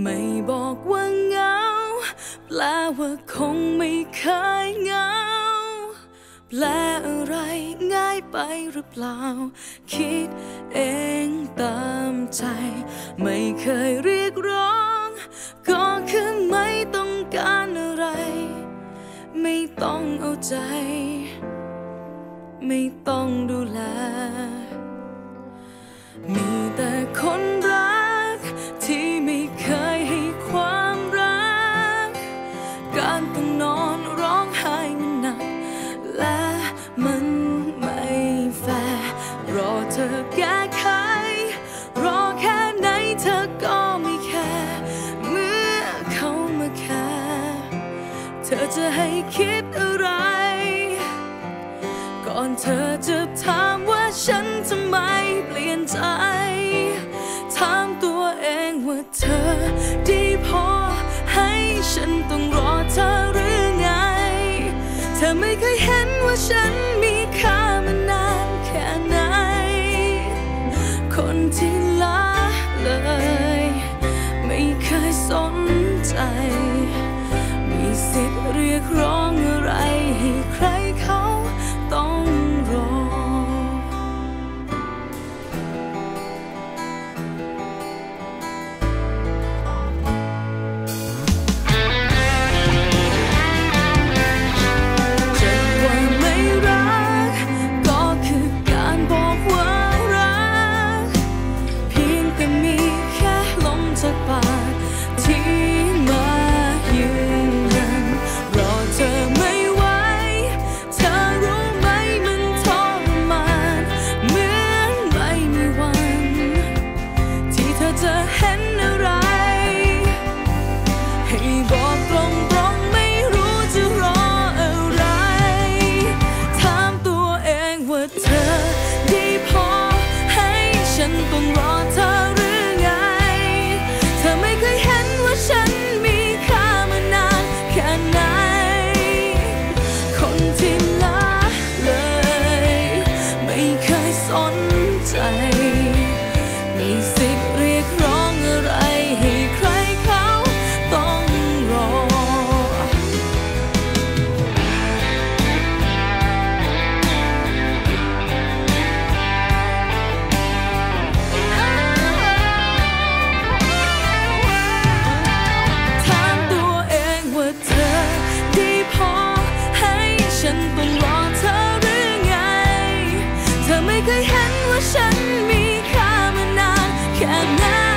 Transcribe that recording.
ไม่บอกว่าเหงา แปลว่าคงไม่เคยเหงา แปลอะไรง่ายไปหรือเปล่า คิดเองตามใจ ไม่เคยเรียกร้อง ก็คือไม่ต้องการอะไร ไม่ต้องเอาใจ ไม่ต้องดูแล มีแต่คน จะให้คิดอะไร ก่อนเธอจะถามว่าฉันทำไมเปลี่ยนใจ ถามตัวเองว่าเธอดีพอ ให้ฉันต้องรอเธอหรือไง เธอไม่เคยเห็นว่าฉันมีค่ามานานแค่ไหน คนที่ละเลย ยกร้องอะไรให้ ไม่เคยเห็นว่าฉันมีค่ามานานแค่ไหน